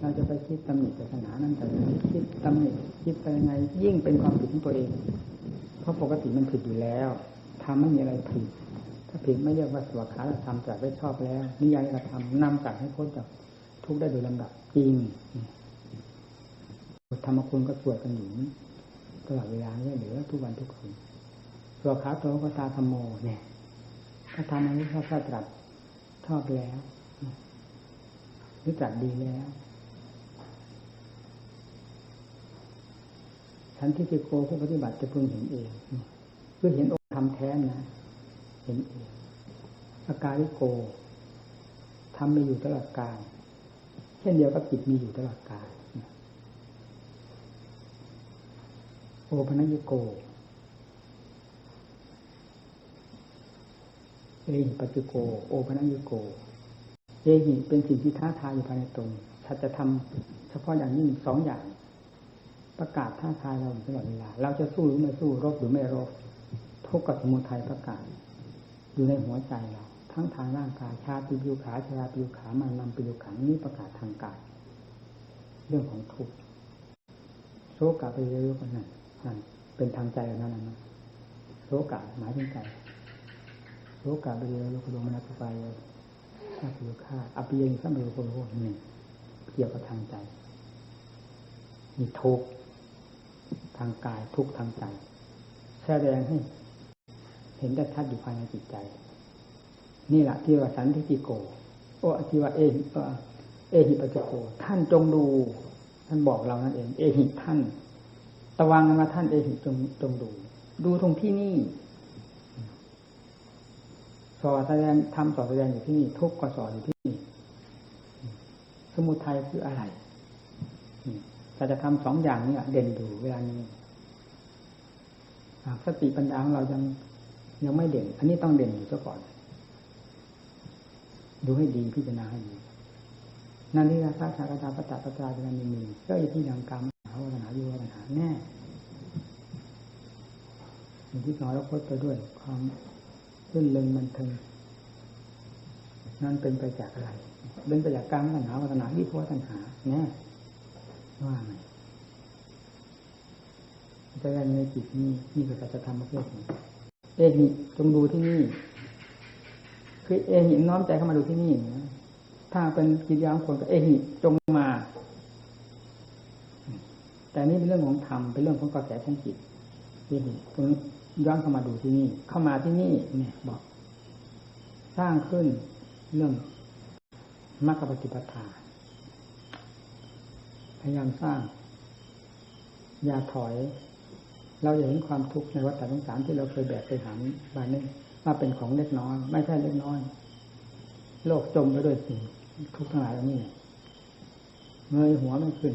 เราจะไปคิดตำหนิศาสนานั่นแต่คิดตำหนิคิดไปยังไง ยิ่งเป็นความผิดของตัวเอง เพราะปกติมันผิดอยู่แล้วทำไม่มีอะไรผิด ถ้าผิดไม่เรียกว่าสวขาธรรมจากได้ชอบแล้ว นิยายกระทำนำจากให้พ้นจากทุกได้โดยลำดับจริงธรรมคุณก็สวดกันอยู่ตลอดเวลาเนี่ยเหลือทุกวันทุกคืนสวขาโตกตาธรรมโมเนี่ยถ้าทำอันนี้พระพุทธตรัสชอบแล้วรือตรัสดีแล้ว ฉันที่จะโกผู้ปฏิบัติจะพึงเห็นเองเพื่อเห็นองค์ธรรมแท้นะ เห็นเองอาการิโกทำมีอยู่ตลอดกาลเช่นเดียวกับจิตมีอยู่ตลอดกาลโอปนัญโกเอหิปัจจุโก โอปนัญโก เอหิเป็นสิ่งที่ท้าทายอยู่ภายในตนถ้าจะทำเฉพาะอย่างยิ่งสองอย่าง ประกาศท้าทายเราตลอดเวลา เราจะสู้หรือไม่สู้รบหรือไม่รบทุกข์กับสมุทัยประกาศ อยู่ในหัวใจเรา ทั้งทางร่างกายชาติปิวขาชราปิวขามันนำปิวขังนี้ประกาศทางกายเรื่องของทุกข์โศกะไปเรื่อยๆกันนั่นนั่นเป็นทางใจนั่นนะโศกะหมายถึงใจโศกะไปเรื่อยๆก็ลงมาไปชาติปิวขาอภิยังสัมเบโกโลนี่เกี่ยวกับทางใจมีทุกข์ ทางกายทุกทางใจแสดงให้เห็นได้ชัดอยู่ภายในจิตใจ นี่แหละที่ว่าสันทิติโกโอ้ที่ว่าเอหิเอหิปัจโก ท่านจงดู ท่านบอกเรานั่นเอง เอหิท่าน ตะวังมาท่านเอหิจงจงดู ดูตรงที่นี่สอนแสดงทำสอนแสดงอยู่ที่นี่ ทุกข์ก็สอนอยู่ที่นี่ สมุทัยคืออะไร เราจะทำสองอย่างนี้เด่นอยู่เวลานี้สติปัญญาของเรายังยังไม่เด่น อันนี้ต้องเด่นอยู่ซะก่อน ดูให้ดีพิจารณาให้ดีนั่นที่ราชาชากตาปตาปตาจะมีมีก็อยู่ที่ยังกรรมหาวัฒนาอยู่วัฒนาแน่อย่างที่น้อยเราพดไปด้วย ความรื่นเริงมันเทิงนั่นเป็นไปจากอะไรเป็นไปจากกรรมตัณหาวัฒนาวิพวตัณหาแน่ ว่าไงจะได้ในจิตนี้นี่คือสัจธรรมประเภทนี้เอหิจงดูที่นี่ คือเอหิน้อมใจเข้ามาดูที่นี่นะถ้าเป็นกิจยางคนก็เอหิจงมา แต่นี่เป็นเรื่องของธรรมเป็นเรื่องของกระแสของจิตเอหิตรงย้อนเข้ามาดูที่นี่ เข้ามาที่นี่เนี่ยบอก สร้างขึ้นเรื่องมรรคปฏิปทา พยายามสร้าง อย่าถอย เราอย่าเห็นความทุกข์ในวัฏสงสารที่เราเคยแบกไปหามบานนี้ว่าเป็นของเล็กน้อย ไม่ใช่เล็กน้อย โลกจมไปด้วยสิ่งทุกข์ทั้งหลายเหล่านี้เงยหัวไม่ขึ้น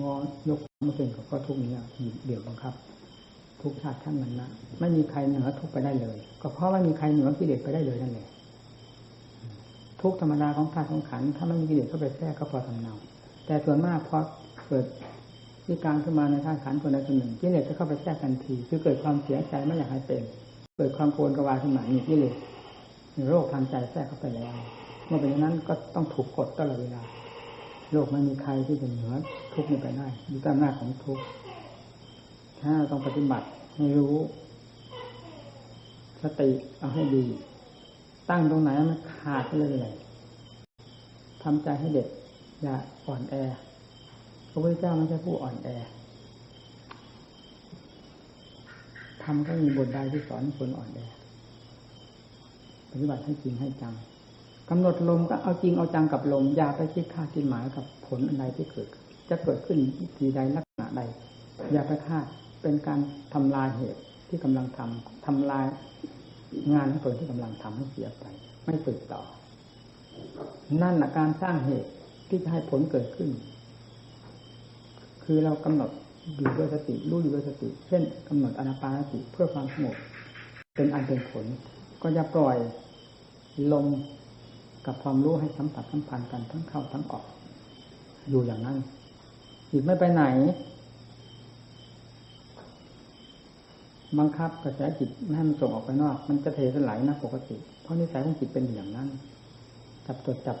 งอยกไม่ขึ้นก็ทุกข์นี้เดี่ยวบังคับ ทุกชาติท่านมันนะไม่มีใครเหนือทุกไปได้เลย ก็เพราะไม่มีใครเหนือกิเลสไปได้เลยนั่นแหละทุกธรรมดาของธาตุของขันถ้าไม่มีกิเลสเข้าไปแทรกก็พอทำเนาแต่ส่วนมากพอ เกิดที่การขึ้นมาในธาตุขันคนใดคนหนึ่งกิเลสจะเข้าไปแทรกทันที คือเกิดความเสียใจไม่อยากให้เป็น เกิดความโกรธกวาขึ้นมามีกิเลสโรคทางใจแทรกเข้าไปแล้วเมื่อเป็นอย่างนั้นก็ต้องถูกกดตลอดเวลา โลกไม่มีใครที่จะเหนือทุกข์นี้ไปได้อยู่ตามหน้าของทุกข์ถ้าต้องปฏิบัติให้รู้สติเอาให้ดี ตั้งตรงไหนมันขาดไปเลยทำใจให้เด็ดอย่าอ่อนแอ พระพุทธเจ้าไม่ใช่ผู้อ่อนแอทำก็มีบทใดที่สอนคนอ่อนแอปฏิบัติให้จริงให้จังกำหนดลมก็เอาจริงเอาจังกับลมอย่าไปคิดค่าคิดหมายกับผลอะไรที่เกิด จะเกิดขึ้นทีใดลักษณะใด อย่าไปคาดเป็นการทำลายเหตุที่กำลังทำทำลายงานของตนที่กำลังทำให้เสียไป ไม่สืบต่อ นั่นแหละการสร้างเหตุที่จะให้ผลเกิดขึ้น คือเรากำหนดอยู่ด้วยสติรู้อยู่ด้วยสติ เช่นกำหนดอนาปานสติเพื่อความสงบเป็นอันเป็นผล ก็จะปล่อยลมกับความรู้ให้สัมผัสสัมพันธ์กันทั้งเข้าทั้งออก อยู่อย่างนั้นจิตไม่ไปไหน บังคับกระแสจิตไม่ให้มันส่งออกไปนอก มันจะเทสลายนะปกติ เพราะนิสัยของจิตเป็นอย่างนั้น จับตดจับ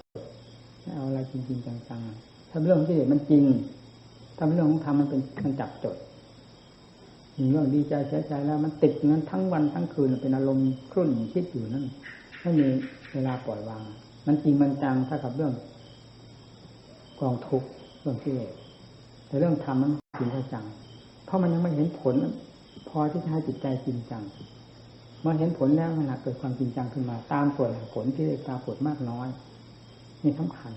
ไม่เอาอะไรจริงๆจังๆถ้าเรื่องของกิเลสมันจริง ถ้าเรื่องของธรรมมันเป็นมันจับจดเรื่องดีใจเสียใจแล้ว มันติดอย่างนั้นทั้งวันทั้งคืนเป็นอารมณ์ครุ่นคิดอยู่นั่นไม่มีเวลาปล่อยวาง มันจริงมันจังถ้ากับเรื่องกองทุกข์เรื่องกิเลสแต่เรื่องธรรมมันจริงจัง เพราะมันยังไม่เห็นผล พอที่จะให้จิตใจจริงจังเมื่อเห็นผลแล้วมันเกิดความจริงจังขึ้นมา ตามส่วนผลที่ได้ปรากฏมากน้อยนี่สำคัญ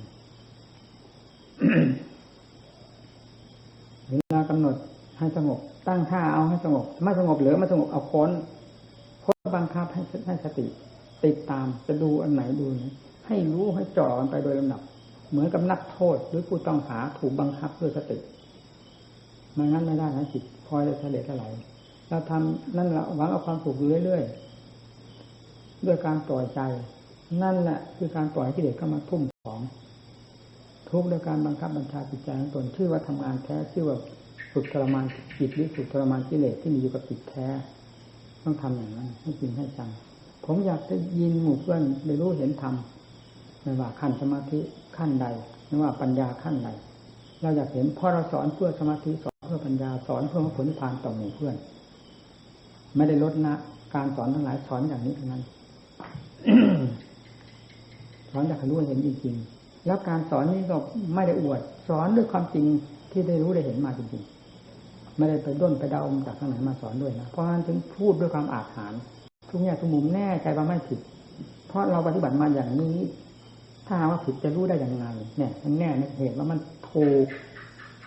เวลากำหนดให้สงบ ตั้งท่าเอาให้สงบ ไม่สงบเหลือไม่สงบเอาค้นพ้นบังคับให้ให้สติ ติดตามจะดูอันไหนดูนให้รู้ให้จ่อกันไปโดยลำดับ เหมือนกับนักโทษหรือผู้ต้องหาถูกบังคับด้วยสติไม่งั้นไม่ได้นะจิตพลอยจะเฉลี่ยเท่าไหร่เราทำนั่นแหละหวังเอาความสุขเรื่อยๆด้วยการปล่อยใจ นั่นแหละคือการปล่อยให้กิเลสเข้ามาทุ่มของ ทุกข์ด้วยการบังคับบัญชาจิตใจของตนชื่อว่าทำงานแท้ชื่อว่าฝึกทรมานจิตหรือฝึกทรมานกิเลสที่มีอยู่กับจิตแท้ ต้องทำอย่างนั้นให้จริงให้จังผมอยากจะยินหมู่เพื่อนได้รู้เห็นธรรมไม่ว่าขั้นสมาธิขั้นใดไม่ว่าปัญญาขั้นใดเราอยากเห็นพอเราสอนเพื่อสมาธิสอนเพื่อปัญญาสอนเพื่อผลนิพพานต่อหมู่เพื่อน ไม่ได้ลดนะการสอนทั้งหลายสอนอย่างนี้เท่านั้นสอนอยากให้รู้เห็นจริงๆ แล้วการสอนนี้ก็ไม่ได้อวด สอนด้วยความจริงที่ได้รู้ได้เห็นมาจริงๆ ไม่ได้ไปด้นไปเดาจากข้างไหนมาสอนด้วยนะเพราะฉะนั้นถึงพูดด้วยความอาถรรทุกแง่ทุกมุมแน่ใจว่าไม่ผิด เพราะเราปฏิบัติมาอย่างนี้ ถ้าว่าผิดจะรู้ได้อย่างไรเนี่ยมันแน่ในเหตุว่ามันถูก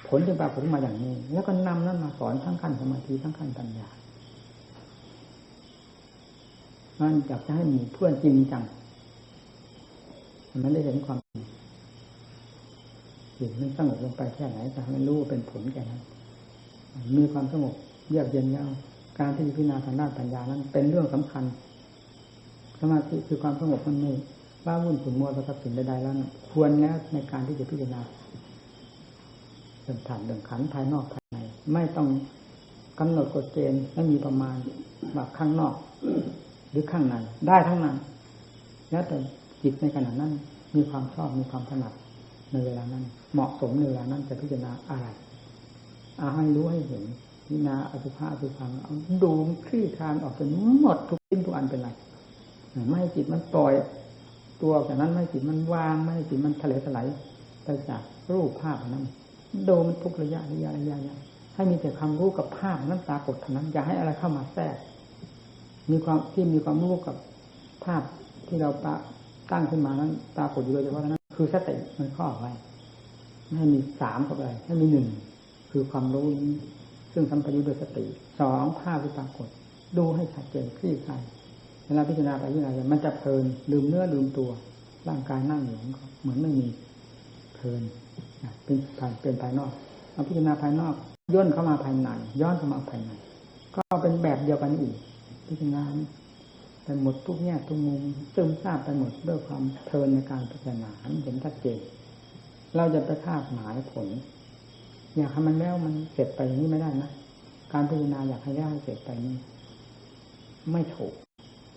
ผลจึงปรากฏขึ้นมาอย่างนี้ แล้วก็นำนั้นมาสอนทั้งขั้นสมาธิทั้งขั้นปัญญามันอยากจะให้มีเพื่อนจริงจังมันได้เห็นความจริง จิตมันสงบลงไปแค่ไหนจะให้มันรู้เป็นผลแก่นั้นมีความสงบเยือกเย็นแล้วการที่พิจารณาทางด้านปัญญานั้น เป็นเรื่องสำคัญสมาธิคือความสงบมันไม่ว้าวุ่นขุ่นมัวประทับสิ่งใดๆแล้วควรแล้วในการที่จะพิจารณาเรื่องฐานเรื่องขันภายนอกภายในไม่ต้องกำหนดกฎเกณฑ์ไม่มีประมาณว่าข้างนอก หรือข้างในได้ทั้งนั้น แล้วแต่จิตในขณะนั้น มีความชอบมีความถนัด ในเวลานั้น เหมาะสมในเวลานั้นจะพิจารณาอะไรเอาให้รู้ให้เห็นพิจารณาอสุภะอสุพังเอาดูคลี่คลานออกเป็นหมดทุกสิ่งทุกอันเป็นไรไม่ให้จิตมันปล่อย ตัวจากนั้นไม่ให้จิตมันวางไม่ให้จิตมันทะเลถลายไปจากรูปภาพนั้นดูมันทุกระยะระยะระยะระยะให้มีแต่ความรู้กับภาพนั้นปรากฏเท่านั้นอย่าให้อะไรเข้ามาแทรก มีความที่มีความรู้กับภาพที่เราปะตั้งขึ้นมานั้นปรากฏอยู่โดยเฉพาะนั้น คือสติมันข้อไว้ให้มีสามเข้าไปให้มีหนึ่งคือความรู้นี้ ซึ่งสัมปยุทธ์โดยสติสองภาพที่ปรากฏ ดูให้ชัดเจนคลี่คลายเวลาพิจารณาไปพิจารณามันจะเพลินลืมเนื้อลืมตัว ร่างกายนั่งอยู่เหมือนไม่มีเพลินเป็นภายเป็นภายนอกเอาพิจารณาภายนอก ย่นเข้ามาภายในย้อนเข้ามาภายในก็เป็นแบบเดียวกันอีกพิจารณา ไปหมดทุกแง่ทุกมุมซึมซาบไปหมดด้วยความเพลินในการพิจารณาเห็นชัดเจนเราจะไปคาดหมายผล อยากให้มันแล้วมันเสร็จไปอย่างนี้ไม่ได้นะการพิจารณาอยากให้แล้วเสร็จไปนี้ ไม่ถูก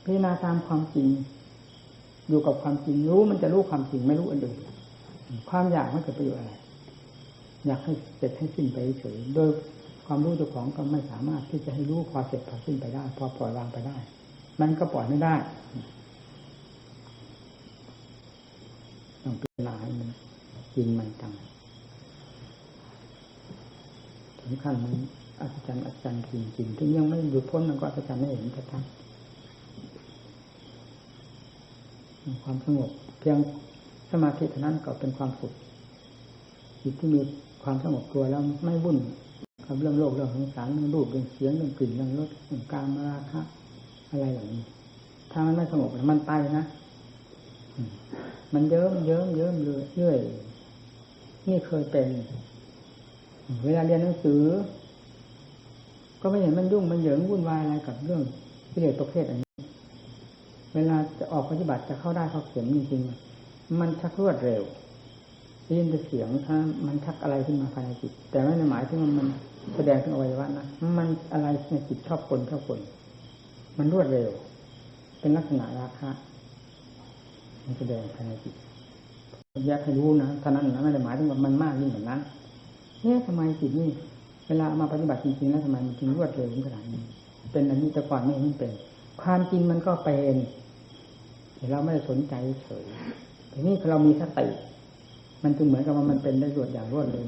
พิจารณาตามความจริง อยู่กับความจริงรู้มันจะรู้ความจริงไม่รู้อันอื่นความอยากไม่เกิดประโยชน์อะไรอยากให้เสร็จให้สิ้นไปเฉยโดยความรู้เจ้าของก็ไม่สามารถที่จะให้รู้พอเสร็จพอสิ้นไปได้ พอปล่อยวางไปได้ มันก็ปล่อยไม่ได้ต้องพิจารณาให้มันจริงมันจังถึงขั้นมันอัศจรรย์อัศจรรย์จริงๆที่ยังไม่หยุดพ้นมันก็อัศจรรย์ไม่เห็นชัดๆความสงบเพียงสมาธิเท่านั้นก็เป็นความสุขจิตที่มีความสงบตัวแล้วไม่วุ่นกับเรื่องโลกเรื่องของสารเรื่องรูปเรื่องเสียงเรื่องกลิ่นเรื่องรสเรื่องการมาราคะ อะไรเหล่านี้ถ้ามันไม่สงบมันไปนะมันเยิ้มเยิ้มเยิ้มเรื่อยนี่เคยเป็น เวลาเรียนหนังสือ ก็ไม่เห็นมันยุ่งมันเหยิงวุ่นวายอะไรกับเรื่องกิเลสประเภทอันนี้ เวลาจะออกปฏิบัติจะเข้าได้เข้าเข็มจริงๆมันชักรวดเร็วได้ยินแต่เสียงถ้ามันชักอะไรขึ้นมาภายในจิต แต่ไม่ในหมายถึงมันแสดงถึงอวัยวะนะมันอะไรในจิตชอบคนชอบคน มันรวดเร็ว เป็นลักษณะราคะมันแสดงภายในจิตแยกให้รู้นะเท่านั้นนะไม่ได้หมายถึงว่ามันมากยิ่งกว่านั้นเนี่ยทำไมจิตนี่เวลามาปฏิบัติจริงๆแล้วทำไมมันถึงรวดเร็วขนาดนี้ เป็นอันนี้แต่ก่อนไม่เห็นเป็น ความจริงมันก็เป็นแต่เราไม่ได้สนใจเฉยทีนี้เรามีสติมันจึงเหมือนกับว่ามันเป็นได้รวดอย่างรวดเร็ว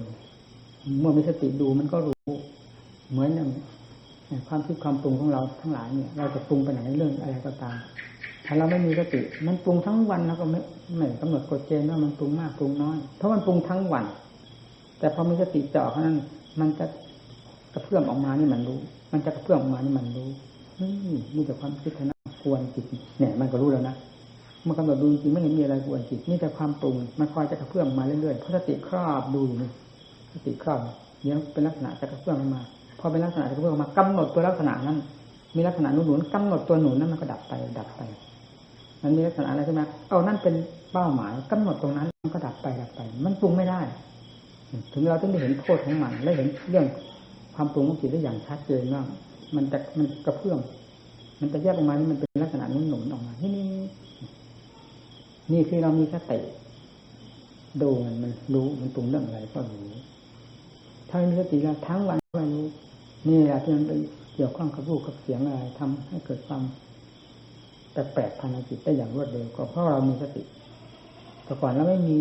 เมื่อมีสติดูมันก็รู้ เหมือนอย่าง ความคิดความปรุงของเราทั้งหลายเนี่ย เราจะปรุงไปไหนเรื่องอะไรก็ตาม ถ้าเราไม่มีสติ มันปรุงทั้งวันแล้วก็ไม่ไม่กำหนดกฎเกณฑ์ว่ามันปรุงมากปรุงน้อย เพราะมันปรุงทั้งวัน แต่พอมีสติเจาะเท่านั้น มันจะกระเพื่อมออกมานี่มันรู้ มันจะกระเพื่อมออกมานี่มันรู้นี่มีแต่ความคิดเท่านั้นกวนจิตเนี่ยมันก็รู้แล้วนะมื่อกำหนดดูจริงไม่เห็นมีอะไรกวนจิตนี่แต่ความปรุง มันคอยจะกระเพื่อมมาเรื่อยๆเพราะสติครอบดูอยู่นี่สติครอบเดี๋ยวเป็นลักษณะจะกระเพื่อมมา พอเป็นลักษณะจะกระเพื่อมมากำหนดตัวลักษณะนั้น มีลักษณะหนุนหนุนกำหนดตัวหนุนนั้นมันก็ดับไปดับไป มันมีลักษณะอะไรใช่ไหมเอานั่นเป็นเป้าหมายกำหนดตรงนั้นมันก็ดับไปดับไป มันปรุงไม่ได้ ถึงเราต้องได้เห็นโทษของมันและเห็นเรื่องความปรุงของจิตได้อย่างชัดเจนว่ามันจะมันกระเพื่อมมันจะแยกออกมานี่มันเป็นลักษณะนุ่นหนุนออกมานี่นี่นี่คือเรามีสติดูมันมันรู้มันปรุงเรื่องอะไรก็รู้ถ้ามีสติแล้วทั้งวันก็รู้ นี่แหละที่มันไปเกี่ยวข้องกับรูปกับเสียงอะไรทำให้เกิดความแปลกๆภายในจิตได้อย่างรวดเร็วก็เพราะเรามีสติแต่ก่อนเราไม่มี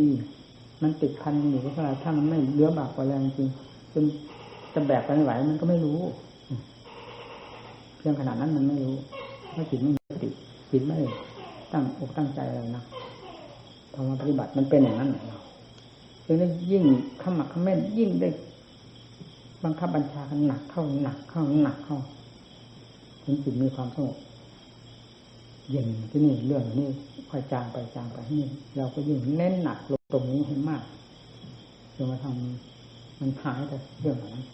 มันติดพันอยู่กับอะไรถ้ามันไม่เลื้อบากกว่าแรงจริงจนจะแบกไปไม่ไหวมันก็ไม่รู้เพียงขนาดนั้นมันไม่รู้เพราะจิตไม่มีสติจิตไม่ตั้งอกตั้งใจอะไรนะพอมาปฏิบัติมันเป็นอย่างนั้นเราจึงได้ยิ่งขมักขม้นยิ่งได้ บังคับบัญชากันหนักเข้าหนักเข้าหนักเข้าถึงจิตมีความสงบเย็นที่นี่เรื่องนี้ค่อยจางไปจางไปนี่เราก็ยิ่งเน้นหนักลงตรงนี้ให้มากจนมาทำมันหายแต่เรื่องนั้น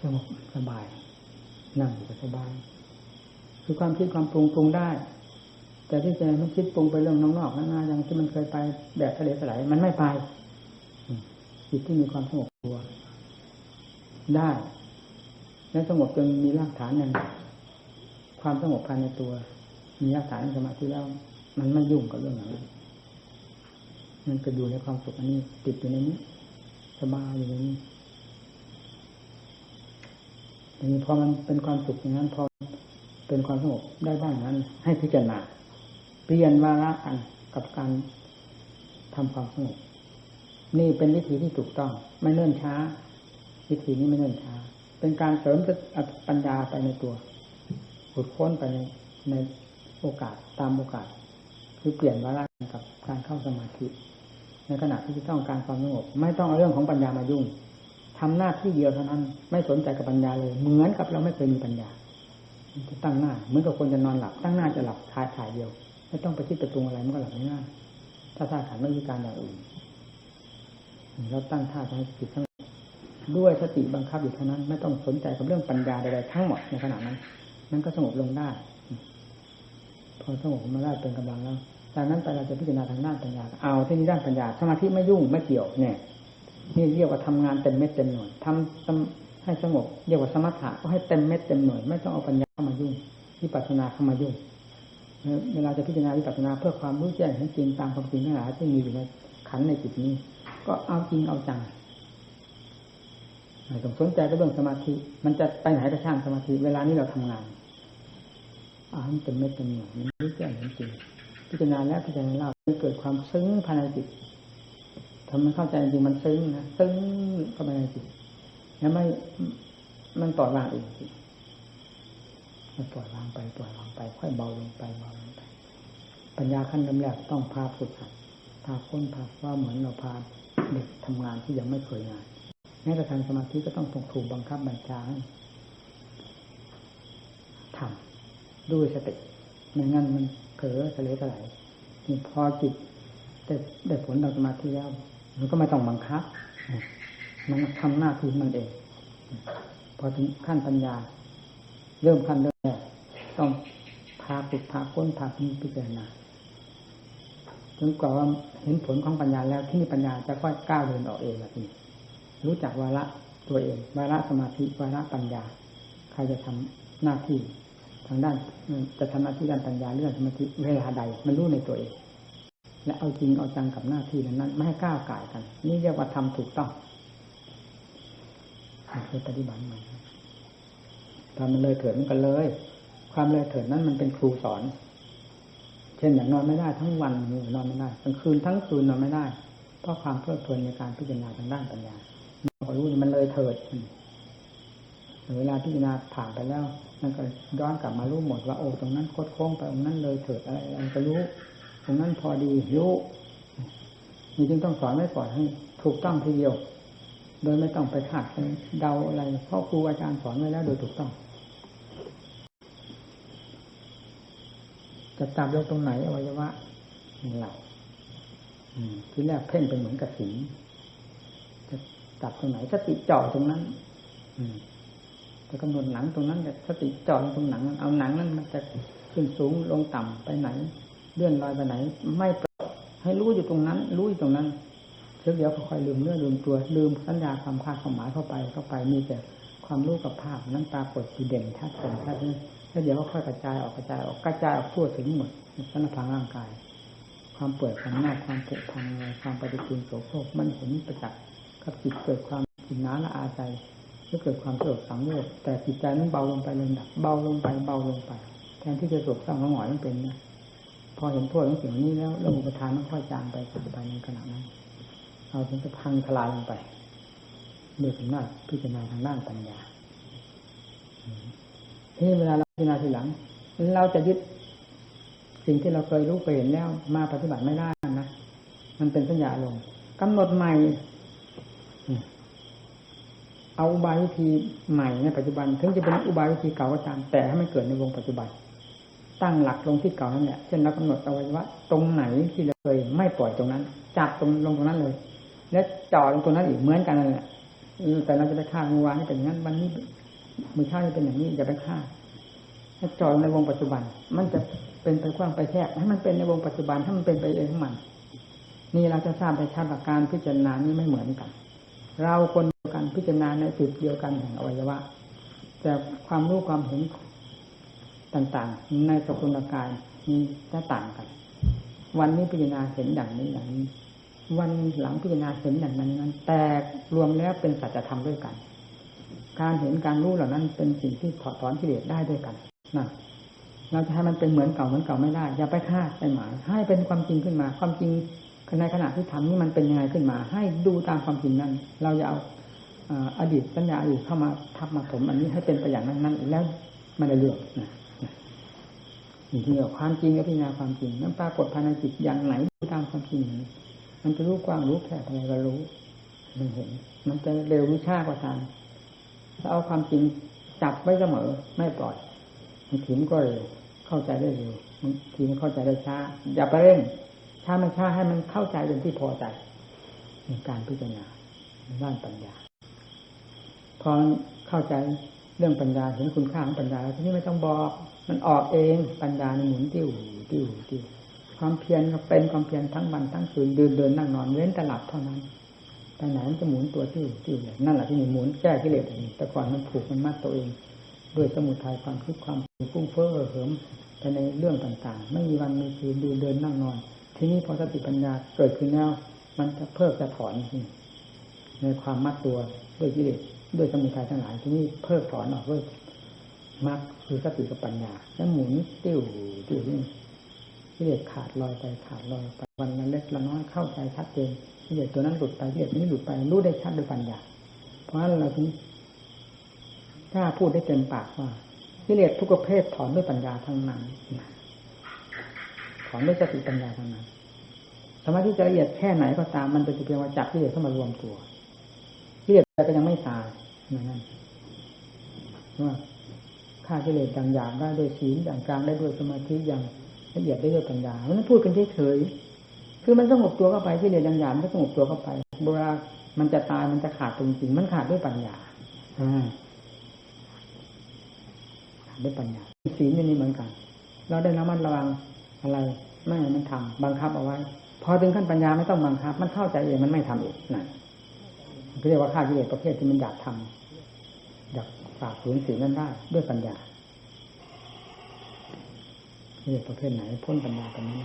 สงบสบายนั่งอยู่สบาย คือความคิดความปรุงปรุงได้ แต่ที่จะมันคิดปรุงไปเรื่องนอกๆนั่นอย่างที่มันเคยไปแบบทะเลสลายมันไม่ไป จิตที่มีความสงบตัว ได้ และสงบจนมีรากฐานอย่างความสงบภายในตัว มีรากฐานสมาธิแล้ว มันไม่ยุ่งกับเรื่องนั้นมันก็อยู่ในความสุขอันนี้ ติดอยู่ในนี้สบายอยู่ในนี้อย่างนี้พอมันเป็นความสุขอย่างนั้นพอเป็นความสงบได้บ้างนั้น ให้พิจารณาเปลี่ยนวาระกันกับการทำความสงบ นี่เป็นวิธีที่ถูกต้อง ไม่เนิ่นช้า วิธีนี้ไม่เนิ่นช้า เป็นการเสริมปัญญาไปในตัวขุดค้นไปในในโอกาสตามโอกาส คือเปลี่ยนวาระกับการเข้าสมาธิในขณะที่ต้องการความสงบไม่ต้องเอาเรื่องของปัญญามายุ่งทำหน้าที่เดียวเท่านั้น ไม่สนใจกับปัญญาเลย เหมือนกับเราไม่เคยมีปัญญาจะตั้งหน้าเหมือนกับคนจะนอนหลับ ตั้งหน้าจะหลับถ่ายถ่ายเดียว ไม่ต้องไปคิดประตูอะไรมันก็หลับง่ายถ้าท่าขันไม่มีการอย่างอื่น เราตั้งท่าให้จิตทั้งด้วยสติบังคับอยู่เท่านั้น ไม่ต้องสนใจกับเรื่องปัญญาใดๆทั้งหมดในขณะนั้น มันก็สงบลงได้ พอสงบมาได้เป็นกำลังแล้วจากนั้นไปเราจะพิจารณาทางด้านปัญญา เอาที่นี้ด้านปัญญาสมาธิไม่ยุ่งไม่เกี่ยวเนี่ยนี่เรียกว่าทำงานเต็มเม็ดเต็มหน่วยทำให้สงบเรียกว่าสมถะก็ให้เต็มเม็ดเต็มหน่วยไม่ต้องเอาปัญญาเข้ามายุ่งวิปัสสนาเข้ามายุ่งเวลาจะพิจารณาวิปัสสนาเพื่อความรู้แจ้งเห็นจริงตามความจริงทั้งหลายที่มีอยู่ในขันในจิตนี้ ก็เอาจริงเอาจังไม่ต้องสนใจกับเรื่องสมาธิ มันจะไปไหนก็ช่างสมาธิ เวลานี้เราทำงานอ่านเต็มเม็ดเต็มหน่วยมันรู้แจ้งจริงพิจารณาแล้วพิจารณาเล่ามันเกิดความซึ้งภายในจิตทำมันเข้าใจจริงมันซึ้งนะซึ้งเข้าไปในจิตแล้วไม่มันปล่อยวางเองมันปล่อยวางไปปล่อยวางไป ค่อยเบาลงไปเบาลงไป ปัญญาขั้นลำแรกต้องพาฝึกหัดพาค้นพาว่าเหมือนเราพา เด็กทำงานที่ยังไม่เคยงานแม้กระทั่งสมาธิก็ต้องถูกบังคับบัญชาทำด้วยสติไม่งั้นมันเผลอทะเลทลายพอจิตได้ได้ผลทางสมาธิแล้วมันก็ไม่ต้องบังคับ มันทำหน้าที่มันเอง พอถึงขั้นปัญญา เริ่มขั้นเริ่มต้องพาฝึกพาค้นพาพิจารณา จนกว่าว่าเห็นผลของปัญญาแล้วที่นี่ปัญญาจะค่อยก้าวเดินออกเองแบบนี้ รู้จักวาระตัวเอง วาระสมาธิวาระปัญญา ใครจะทำหน้าที่ทางด้านจะทำหน้าที่ด้านปัญญาเรื่องสมาธิเวลาใด มันรู้ในตัวเอง และเอาจริงเอาจังกับหน้าที่นั้นไม่ให้ก้าวไก่กัน นี่เรียกว่าทำถูกต้องเคยปฏิบัติมาทำมันเลยเถิดมันก็เลย ความเลยเถิดนั้นมันเป็นครูสอน เช่นอย่างนอนไม่ได้ทั้งวันนอนไม่ได้กลางคืนทั้งคืนนอนไม่ได้ เพราะความเพลิดเพลินในการพิจารณาทางด้านปัญญาเรารู้มันเลยเถิดเวลาพิจารณาผ่านไปแล้วมันก็ย้อนกลับมารู้หมดว่าโอ้ตรงนั้นโคดโค้งไปตรงนั้นเลยเถิดอะไรอะไรก็รู้ตรงนั้นพอดีรู้นี่จึงต้องสอนไว้ก่อนให้ถูกต้องทีเดียว โดยไม่ต้องไปคาดเดาอะไรเพราะครูอาจารย์สอนไว้แล้วโดยถูกต้อง จะจับลงตรงไหนอวัยวะเราทีแรกเพ่งเป็นเหมือนกับสีจะจับตรงไหนสติจาะตรงนั้น อืมจะกำหนดหนังตรงนั้นแต่สติจาะตรงหนังนั้นเอาหนังนั้นมันจะขึ้นสูงลงต่ำไปไหนเลื่อนลอยไปไหน ไม่ให้รู้อยู่ตรงนั้น รู้อยู่ตรงนั้นเดี๋ยวเดี๋ยวค่อยลืมเนื้อลืมตัวลืมสัญญาความคาดความหมายเข้าไปเข้าไปมีแต่ความรู้กับภาพนั้นปรากฏอยู่เด่นชัดเจนชัด แล้วเดี๋ยวก็ค่อยกระจายออกกระจายออกกระจายออกทั่วถึงหมดสารพังร่างกาย ความเปิดความหน้าความผุพังความปฏิกูลโสโครกมันเห็นประจักษ์กับจิตเกิดความจินน้าละอาใจก็เกิดความสลดสังเวชแต่จิตใจนั้นเบาลงไปเลยดับเบาลงไปเบาลงไป แทนที่จะสกเศร้างหงอยนั่นเป็นนะพอเห็นโทษของสิ่งนี้แล้วเรื่องอุปทานมันค่อยจางไปจางไปในขณะนั้นเราถึงจะพังทลายลงไปด้วยอำนาพิจารณาทางด้านปัญญาที่เวลาเรา พิจารณาทีหลัง เราจะยึดสิ่งที่เราเคยรู้เคยเห็นแล้วมาปฏิบัติไม่ได้นะ มันเป็นสัญญาลงกำหนดใหม่ เอาอุบายวิธีใหม่ในปัจจุบัน ถึงจะเป็นอุบายวิธีเก่าก็ตาม แต่ให้มันเกิดในวงปัจจุบัน ตั้งหลักลงที่เก่านั่นแหละ เช่นเรากำหนดเอาไว้ว่า ตรงไหนที่เราเคยไม่ปล่อยตรงนั้น จับตรงลงตรงนั้นเลย และจ่อลงตรงนั้นอีกเหมือนกันนั่นแหละแต่เราจะไปฆ่างูวานให้เป็นงั้นวันนี้มือฆ่าจะเป็นอย่างนี้อย่าไปฆ่า ให้จ่อในวงปัจจุบัน มันจะเป็นไปกว้างไปแคบให้มันเป็นในวงปัจจุบันให้มันเป็นไปเองของมัน นี่เราจะทราบไปชัดว่าการพิจารณานี้ไม่เหมือนกัน เราคนเดียวกันพิจารณาในจุดเดียวกันแห่งอวัยวะแต่ความรู้ความเห็นต่างๆ ในสกุลกายมีจะต่างกัน วันนี้พิจารณาเห็นอย่างนี้อย่างนี้ วันหลังพิจารณาเห็นอย่างนั้นนั้น แต่รวมแล้วเป็นสัจธรรมด้วยกัน การเห็นการรู้เหล่านั้นเป็นสิ่งที่ถอดถอนกิเลสได้ด้วยกัน นะเราจะให้มันเป็นเหมือนเก่าเหมือนเก่าไม่ได้อย่าไปคาดไปหมาย ให้เป็นความจริงขึ้นมา ความจริงในขณะที่ทำนี่มันเป็นยังไงขึ้นมา ให้ดูตามความจริงนั้น เราอย่าเอาอดีตสัญญาอดีตเข้ามาทับมาถมอันนี้ให้เป็นไปอย่างนั้นนั้นแล้วมันได้เลือกนะนี่ที่เรียกความจริงกับพิจารณาความจริงนั้นปรากฏภายในจิตอย่างไหนดูตามความจริงมันจะรู้กว้างรู้แคบอะไรก็รู้มันเห็น มันจะเร็วหรือช้ากว่าทางถ้าเอาความจริงจับไว้เสมอไม่ปล่อย ถึงก็เร็วเข้าใจได้เร็วทีมันเข้าใจได้ช้า อย่าไปเร่งช้ามันช้าให้มันเข้าใจเป็นที่พอใจในการพิจารณาด้านปัญญาพอเข้าใจเรื่องปัญญาเห็นคุณค่าของปัญญาแล้วทีนี้ไม่ต้องบอก มันออกเองปัญญาหมุนติ้วติ้วติ้วความเพียรก็เป็นความเพียรทั้งวันทั้งคืนเดินเดินนั่งนอนเว้นตลับเท่านั้นไปไหนมันจะหมุนตัวติ้วติ้วอย่างนั่นแหละที่มันหมุนแก้กิเลสแต่ก่อนมันผูกมันมัดตัวเอง ด้วยสมุทัยความคิดความฟุ้งเฟ้อเหิมไปในเรื่องต่างๆ ไม่มีวันมีคืนดูเดินนั่งนอน ทีนี้พอสติปัญญาเกิดขึ้นแล้วมันจะเพิกจะถอนในความมัดตัวด้วยกิเลสด้วยสมุทัยทั้งหลายที่นี่เพิกถอนออกด้วยมรรคคือสติกับปัญญา แล้วหมุนติ้วติ้วนี่กิเลสขาดลอยไปขาดลอยไปวันละเล็กละน้อยเข้าใจชัดเจนกิเลสตัวนั้นหลุดไปกิเลสนี้หลุดไปรู้ได้ชัดด้วยปัญญา เพราะฉะนั้นเราถึง ถ้าพูดได้เต็มปากว่ากิเลสทุกประเภทถอนด้วยปัญญาทั้งนั้นถอนด้วยสติปัญญาทั้งนั้นสมาธิจะละเอียดแค่ไหนก็ตามมันเป็นเพียงว่าจับกิเลสเข้ามารวมตัวกิเลสก็ยังไม่ตายนั่นว่าฆ่ากิเลสอย่างหยาบได้ด้วยศีลอย่างกลางได้ด้วยสมาธิอย่างละเอียดได้ด้วยปัญญามันพูดกันเฉยๆคือมันสงบตัวเข้าไปกิเลสอย่างหยาบมันก็สงบตัวเข้าไปเวลามันจะตายมันจะขาดจริงๆมันขาดด้วยปัญญาอ่า ด้วยปัญญาศีลนี่เหมือนกัน เราได้ระมัดระวังอะไรไม่ให้มันทำ บังคับเอาไว้ พอถึงขั้นปัญญาไม่ต้องบังคับ มันเข้าใจเองมันไม่ทำเองนั่นเรียกว่าข้ากิเลสประเภทที่มันอยากทำอยากฝ่าฝืนศีลนั้นได้ ด้วยปัญญากิเลสประเภทไหนพ้นปัญญากันนี้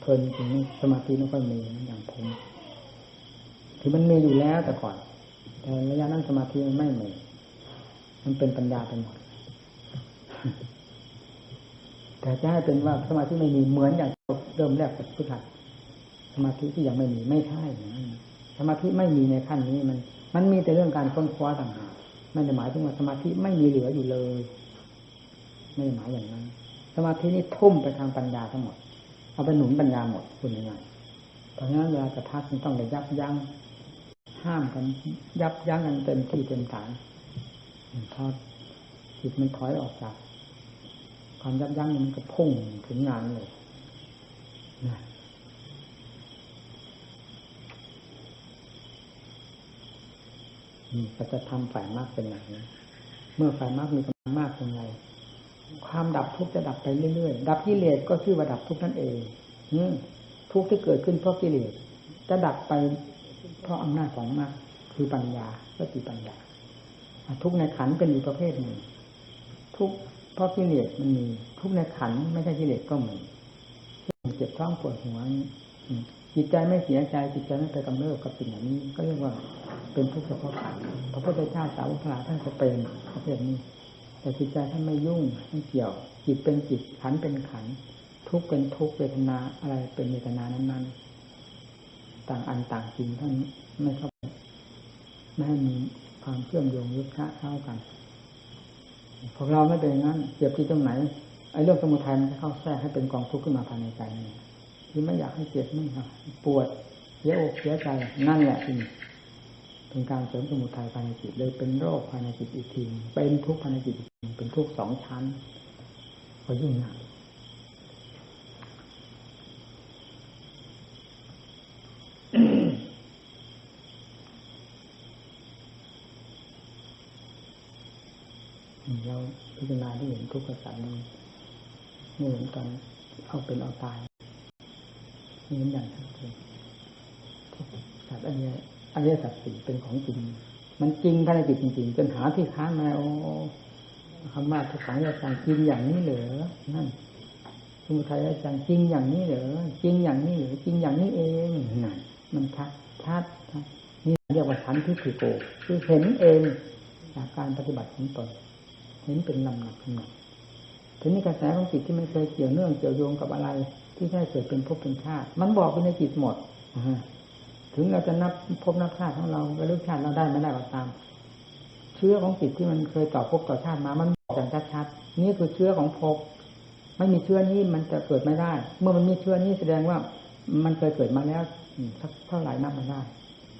เพลินจริงสมาธิไม่ค่อยมีอย่างผม คือมันมีอยู่แล้วแต่ก่อน แต่ระยะนั้นสมาธิมันไม่มีมันเป็นปัญญาไปหมดแต่จะให้เป็นว่าสมาธิไม่มีเหมือนอย่างเริ่มแรกกับพุทธะสมาธิที่ยังไม่มีไม่ใช่สมาธิไม่มีในขั้นนี้มัน มันมีแต่เรื่องการค้นคว้าต่างหากไม่ได้หมายถึงว่าสมาธิไม่มีเหลืออยู่เลย ไม่ได้หมายอย่างนั้น สมาธินี่ทุ่มไปทางปัญญาทั้งหมด เอาไปหนุนปัญญาหมดคุณยังไงเพราะฉะนั้นเวลาจะพักมันต้องได้ยับยั้ง ห้ามกัน ยับยั้งกันเต็มที่เต็มฐานพอจิตมันถอยออกจาก ความยับยั้งมันก็พุ่งถึงงานเลยนะนี่ก็จะทำฝ่ายมากเป็นอย่างนะเมื่อฝ่ายมากมีกำลังมากเป็นไรความดับทุกข์จะดับไปเรื่อยๆ ดับกิเลสก็ชื่อว่าดับทุกข์นั่นเองทุกข์ที่เกิดขึ้นเพราะกิเลสจะดับไป เพราะอำนาจของมากคือปัญญาสติปัญญา ทุกในขันเป็นอยู่ประเภทหนึ่ง ทุกเพราะกิเลสมันมี ทุกในขันไม่ใช่กิเลสก็มีเจ็บท้องปวดหัวจิตใจไม่เสียใจจิตใจไม่ไปกำเริบกับสิ่งเหล่านี้ ก็เรียกว่าเป็นทุกข์เฉพาะขันพระพุทธเจ้าสาวกพระท่านจะเป็นประเภทนี้ แต่จิตใจท่านไม่ยุ่งไม่เกี่ยว จิตเป็นจิตขันเป็นขันทุกเป็นทุกเวทนาอะไรเป็นเวทนานั้นๆ ต่างอันต่างจริงท่านไม่เข้าไม่ให้มีความเชื่อมโยงยึดคะเข้ากันพวกเราไม่เป็นงั้นเกียบที่ตรงไหนไอ้เรื่องสมุทัยมันจะเข้าแทรกให้เป็นกองทุกข์ขึ้นมาภายในใจนี่ที่ไม่อยากให้เจ็บไม่ครับปวดเสียอกเสียใจนั่นแหละที่เป็นการเสริมสมุทัยภายในจิตเลยเป็นโรคภายในจิตอีกทีเป็นทุกข์ภายในจิตอีกทีเป็นทุกข์สองชั้นก็ยุ่งหนัก เราพิจารณาที่เห็นทุกข์กระสันนี้เมื่อนตอนเอาเป็นเอาตายนี่เห็นอย่างชัดเจนสัตว์อันนี้อันนี้สัตว์สี่เป็นของจริง มันจริงภายในจิตจริงๆจนหาที่ค้านมาโอ้คำว่าทุกขังอาจารย์จริงอย่างนี้เหรอนั่นสมุทัยอาจารย์จริงอย่างนี้เหรอจริงอย่างนี้เหรอจริงอย่างนี้เองนั่นมันชัดชัดนี่เรียกว่าชั้นที่ถือโกคือเห็นเองจากการปฏิบัติของตน เห็นเป็นลำหนักลำหนักทีนี้กระแสของจิตที่มันเคยเกี่ยวเนื่องเกี่ยวโยงกับอะไร ที่ได้เกิดเป็นภพเป็นชาติ มันบอกไปในจิตหมดถึงเราจะนับภพนับชาติของเราระลึกชาติเราได้ไม่ได้ก็ตาม เชื้อของจิตที่มันเคยต่อภพต่อชาติมา มันบอกอย่างชัดๆนี่คือเชื้อของภพไม่มีเชื้อนี้มันจะเกิดไม่ได้ เมื่อมันมีเชื้อนี้แสดงว่ามันเคยเกิดมาแล้วเท่าไหร่นับมันได้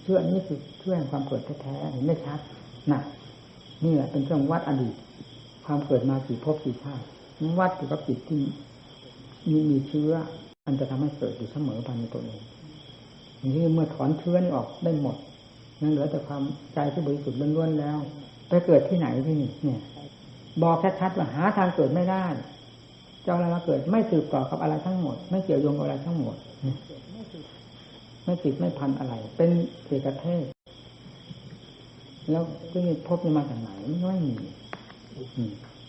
เชื้อนี้คือเชื้อแห่งความเกิดแท้ๆเห็นไม่ชัดน่ะนี่แหละเป็นเครื่องวัดอดีต ความเกิดมากี่ภพกี่ชาติวัดอยู่กับจิตที่มีมีเชื้อมันจะทำให้เกิดอยู่เสมอภายในตัวเองนี่เมื่อถอนเชื้อนี่ออกได้หมดนั่นเหลือแต่ความใจที่บริสุทธิ์ล้วนๆแล้วไปเกิดที่ไหนที่นี่เนี่ย บอกชัดๆว่าหาทางเกิดไม่ได้จะอะไรมาเกิด ไม่สืบต่อกับอะไรทั้งหมด ไม่เกี่ยวโยงกับอะไรทั้งหมด ไม่ติดไม่พันอะไร เป็นเอกเทศแล้วก็มีพบมาจากไหนไม่มี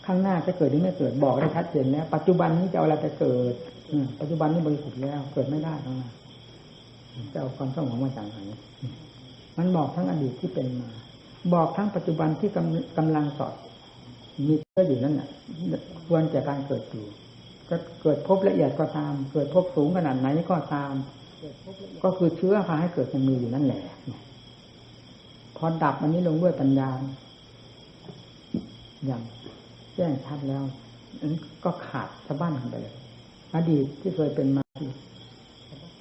ข้างหน้าจะเกิดหรือไม่เกิดบอกได้ชัดเจนแล้วปัจจุบันนี้จะเอาอะไรไปเกิดปัจจุบันนี้บริสุทธิ์แล้ว เกิดไม่ได้ทั้งนั้นจะเอาความสมองมาจากไหนมันบอกทั้งอดีตที่เป็นมา บอกทั้งปัจจุบันที่กำกำลังสอดมีเชื้ออยู่นั่นน่ะควรแก่การเกิดอยู่ก็เกิดพบละเอียดก็ตาม เกิดพบสูงขนาดไหนก็ตาม ก็คือเชื้อพาให้เกิดมันมีอยู่นั่นแหละพอดับอันนี้ลงด้วยปัญญา อย่างแจ้งชัดแล้วนั้นก็ขาดสะบั้นไปเลยอดีตที่เคยเป็นมาที่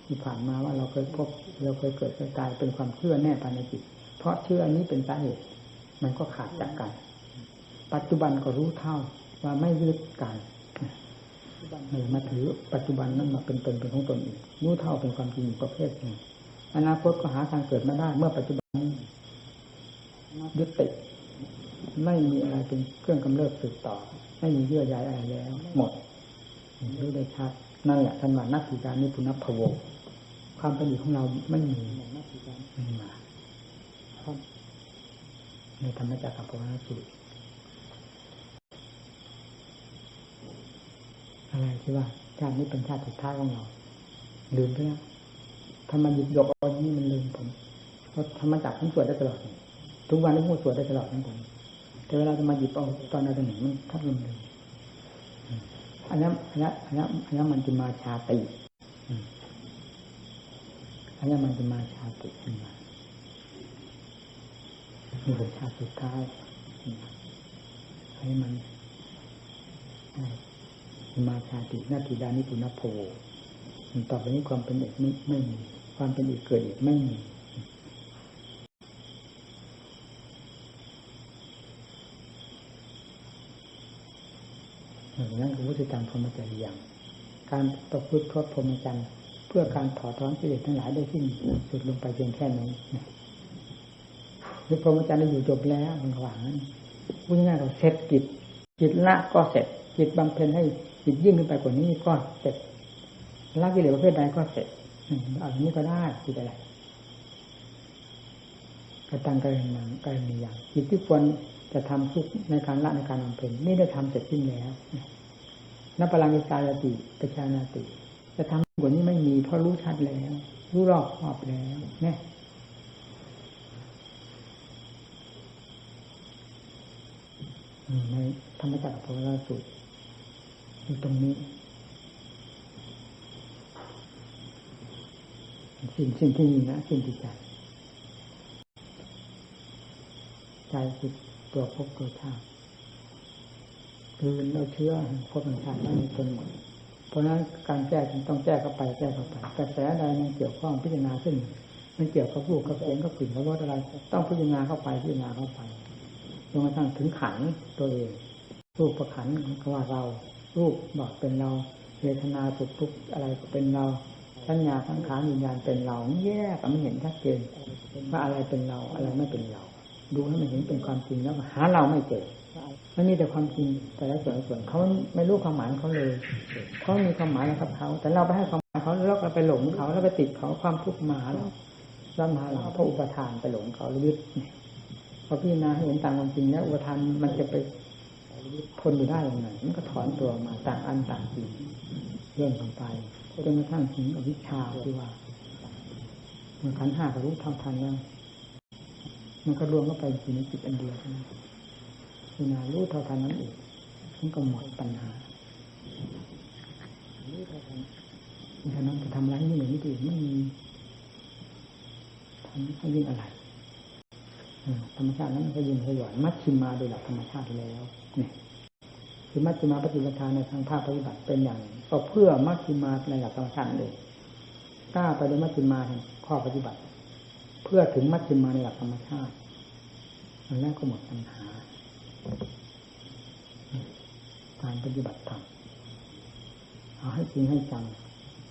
ที่ผ่านมาว่าเราเคยพบเราเคยเกิดเคยตายเป็นความเชื่อแน่ภายในจิต เพราะเชื่ออันนี้เป็นสาเหตุ มันก็ขาดจากกัน ปัจจุบันก็รู้เท่าว่าไม่ยึดกันไม่มาถือปัจจุบันนั้นมาเป็นตนเป็นของตนอีกรู้เท่าเป็นความจริงประเภทหนึ่งอนาคตก็หาทางเกิดม่ได้ เมื่อปัจจุบันยึดติด ไม่มีอะไรเป็นเครื่องกำเริบสืบต่อ ไม่มีเยื่อใยอะไรแล้ว หมดรู้ได้ชัดนั่นแหละท่านว่านักถีการนิพุนัพโวความเป็นอยู่ของเราไม่มีมาในธรรมจักรกับพระสูตรอะไรที่ว่าชาตินี้เป็นชาติสุดท้ายของเราลืมไปแล้วถ้ามันหยิบยกเอาอย่างนี้มันลืมผมเพราะธรรมจักรผมสวดได้ตลอด ทุกวันนี้ผมสวดได้ตลอดทั้งผม แต่เวลาจะมาหยิบเอาตอนใดตอนหนึ่งมันทับลงเลยอันนี้อันนี้อันนี้อันนี้มันจะมาชาติอันนี้มันจะมาชาติขึ้นมานี่เป็นชาติสุดท้ายให้มันมาชาตินาทีดานิปุณโภต่อไปนี้ความเป็นเอกไม่ไม่มีความเป็นอีกเกิดอีกไม่มี นั่นคือวุฒิธรรพรหมจรรย์อย่าง การประพฤติพรตพรหมจรรย์เพื่อการถอดถอนกิเลสทั้งหลายได้สิ้นสุดลงไปเพียงแค่นี้คือพรหมจรรย์ได้อยู่จบแล้วมันหวังนั้นพูดง่ายๆเราเสร็จกิจกิจละก็เสร็จกิจบำเพ็ญให้จิตยิ่งขึ้นไปกว่านี้ก็เสร็จละกิเลสประเภทใดก็เสร็จอืมเอาอย่างนี้ก็ได้กิจอะไรกระตังกระเรนังกระเรนีอย่างกิจที่ควร จะทำทุกในการละในการบำเพ็ญนี่ได้ทำเสร็จสิ้นแล้วนับพลังกายติประชานาติ จะทำกว่านี้ไม่มีเพราะรู้ชัดแล้ว รู้รอบครอบแล้วเนี่ยในธรรมจักรพรราสุดอยู่ตรงนี้สิ่งสิ่งที่มีนะสิ่งที่ใจใจคือ ตัวพบตัวชาติคือเราเชื่อพบชาติไม่มีจนหมดเพราะฉะนั้นการแก้จึงต้องแก้เข้าไปแก้เข้าไปกระแสใดมันเกี่ยวข้องพิจารณาขึ้น มันเกี่ยวกับรูปกับเสียงกับกลิ่นกับรสอะไร ต้องพิจารณาเข้าไปพิจารณาเข้าไปจนกระทั่งถึงขันตัวเองรูปประขันก็ว่าเรา รูปบอกเป็นเราเวทนาสุขทุกข์อะไรก็เป็นเราสัญญาสังขารวิญญาณเป็นเราแยกมันเห็นชัดเจนว่าอะไรเป็นเราอะไรไม่เป็นเรา ดูให้มันเห็นเป็นความจริงแล้วหาเราไม่เจอมันมีแต่ความจริงแต่ละส่วนละส่วนเขาไม่รู้ความหมายของเขาเลยเขามีความหมายนะครับเขาแต่เราไปให้ความหมายเขาแล้วเราไปหลงเขาแล้วไปติดเขาความทุกข์มาหาเราซ้ำหาเราเพราะอุปทานไปหลงเขาหรือยึดพอพี่นาให้เห็นตามความจริงแล้วอุปทานมันจะไปทนอยู่ได้ยังไงมันก็ถอนตัวมาต่างอันต่างจริงเรื่องของไปจนกระทั่งถึงอวิชชาที่ว่าเมื่อขันห้าก็รู้เท่าทันแล้ว มันก็รวมเข้าไปอยู่ในจิตอันเดียวเท่านั้นพิจารณารู้เท่าทันนั้นเองมันก็หมดปัญหารู้เท่าทันฉะนั้นจะทำอะไรนี่หนึ่งนี่ดีไม่มีทำให้ยิ่งอะไรธรรมชาตินั้นก็ยิ่งขย่อนมัชชิมาโดยหลักธรรมชาติแล้วเนี่ยคือมัชชิมาปฏิบัติในทางภาคปฏิบัติเป็นอย่างก็เพื่อมัชชิมาในหลักธรรมชาติเลยกล้าไปในมัชชิมาแห่งข้อปฏิบัติ เพื่อถึงมัชชิมาในหลักธรรมชาติมันแล้วก็หมดปัญหา การปฏิบัติธรรมเอาให้จริงให้จัง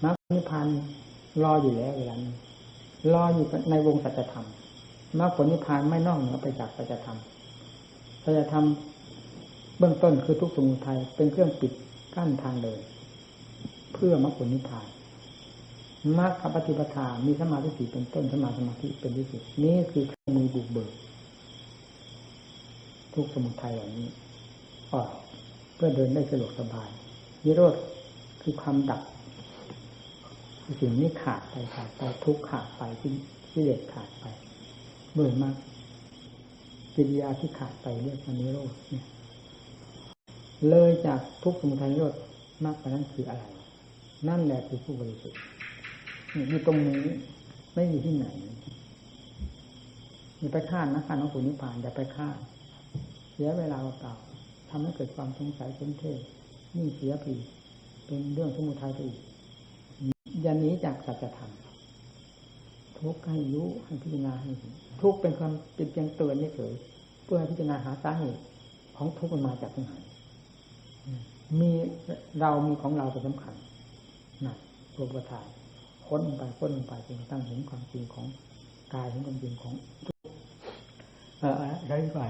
มรรคนิพพานรออยู่แล้วเวลานี้รออยู่ในวงสัจธรรมมรรคผลนิพพานไม่นอกเหนือไปจากสัจธรรมสัจธรรมเบื้องต้นคือทุกสมุทัยเป็นเครื่องปิดกั้นทางเดินเพื่อมรรคผลนิพพาน มรรคปฏิปทามีสมาธิสีเป็นต้นสมาสมาธิเป็นที่สุดนี่คือเครื่องมือบุกเบิกทุกสมุทัยเหล่านี้ออกเพื่อเดินได้สะดวกสบายนิโรธคือความดับสิ่งนี้ขาดไปขาดไปทุกขาดไปที่ที่เด็ดขาดไปเมื่อมากกิริยาที่ขาดไปเรียกว่านิโรธเนี่ย เลยจากทุกสมุทัยนิโรธมากกว่านั้นคืออะไร นั่นแหละคือผู้บริสุทธิ์ อยู่ตรงนี้ ไม่มีที่ไหนอย่าไปคาดนะคาดน้องผุนิพพานอย่าไปคาดเสียเวลาเปล่าทำให้เกิดความสงสัยเป็นเทศนี่เสียผีเป็นเรื่องสมุทัยไปอีกอย่าหนีจากสัจธรรมทุกข์ให้รู้ให้พิจารณาให้ทุกข์เป็นความเป็นเพียงเตือนเฉยเพื่อให้พิจารณาหาสาเหตุของทุกข์มันมาจากตรงไหนมีเรามีของเราเป็นสำคัญนะตัวประธาน ค้นไปค้นไปจนตั้งเห็นความจริงของกายเห็นความจริงของทุกอะไรก็ได้